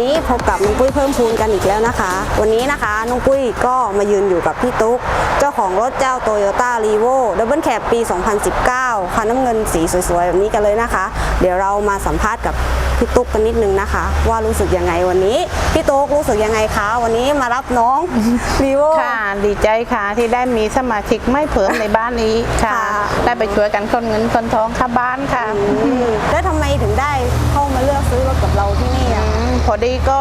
พิ่มพูนกันอีกแล้วนะคะ วันนี้นะคะน้องปุ้ยก็มายืนอยู่กับพี่ตุ๊ก เจ้าของรถเจ้า Toyota r e v o Double Cab ปี 2019 คันน้ำเงินสีสวยๆ แบบนี้กันเลยนะคะ เดี๋ยวเรามาสัมภาษณ์กับพี่ตุ๊กกันนิดนึงนะคะ ว่ารู้สึกยังไงวันนี้ พี่ตุ๊กรู้สึกยังไงคะ วันนี้มารับน้อง r e v o ค่ะดีใจค่ะที่ได้มีสมาชิกไม่เพิ่มในบ้านนี้ค่ะค่ะได้ไปช่วยกันคนเงินคนทองค่าบ้านค่ะอืมแล้วทำไมถึงได้เข้า พอดีก็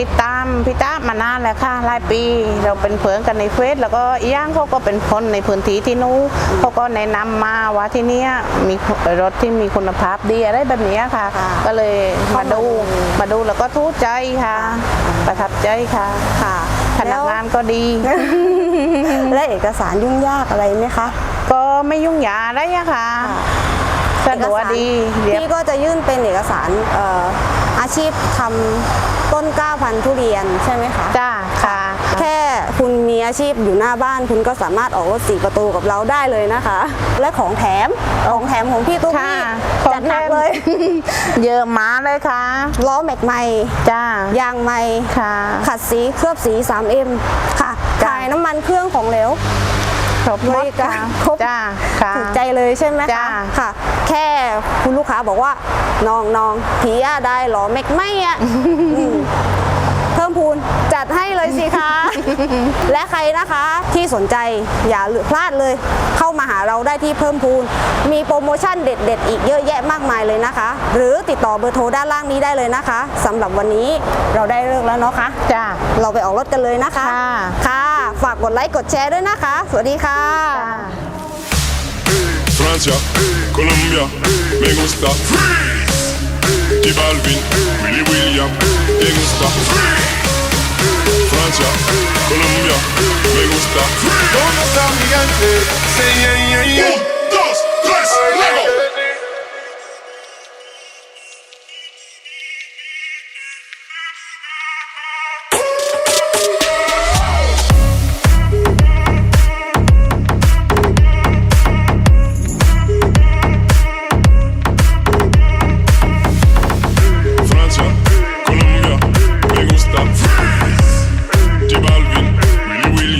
ติดตามพี่ต้ามานานแล้วค่ะหลายปี เราเป็นเพื่อนกันในเฟซแล้วก็อีกอย่างเขาก็เป็นคนในพื้นที่ที่นู้นเขาก็แนะนำมาว่าที่เนี้ยมีรถที่มีคุณภาพดีอะไรแบบเนี้ยค่ะค่ะ ก็เลยมาดูเข้ามาดูมาดูแล้วก็ทูกใจค่ะ ประทับใจค่ะค่ะพนักงานก็ดี และเอกสารยุ่งยากอะไรไหมคะก็ไม่ยุ่งยากได้อะค่ะสะดวกดีเรียบพี่ก็จะยื่นเป็นเอกสารเอ่ออาชีพทำต้นกล้าพันธุ์ทุเรียนใช่ไหมคะจ้าค่ะ แค่คุณมีอาชีพอยู่หน้าบ้าน คุณก็สามารถออกรถสี่ประตูกับเราได้เลยนะคะ และของแถมของแถมของพี่ตุ๊กค่ะนี่ของจัดหนักแถมเลย เยอะมาเลยค่ะล้อแม็กใหม่จ้ายางใหม่ค่ะ ขัดสีเคลือบสี 3M ค่ะจ้ะขายน้ำมันเครื่องของเหลวครบหมบดริกาค่ะรครบจ้าค่ะถูกใจเลยใช่ไหมจ้ะคะค่ะ แค่คุณลูกค้าบอกว่า น้องน้องผีอะได้เหรอเมกไม่อะอืมเพิ่มพูนจัดให้เลยสิคะ และใครนะคะที่สนใจอย่าพลาดเลย เข้ามาหาเราได้ที่เพิ่มพูน มีโปรโมชั่นเด็ด ๆ อีกเยอะแยะมากมายเลยนะคะ หรือติดต่อเบอร์โทรด้านล่างนี้ได้เลยนะคะสำหรับวันนี้เราได้เลิกแล้วเนาะคะจ้าเราไปออกรถกันเลยนะคะ ค่ะค่ะฝากกดไลค์กดแชร์ด้วยนะคะ สวัสดีค่ะ Francia, Colombia, me gusta J Balvin, Willy William, me gusta. Francia, Colombia, me gusta. ¿Dónde está mi gigante? Say yeah, yeah, yeah. Un, dos,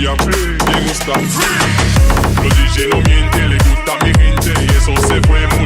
William, me gusta Freeze. Los DJ no mienten, le gusta a mi gente y eso se fue.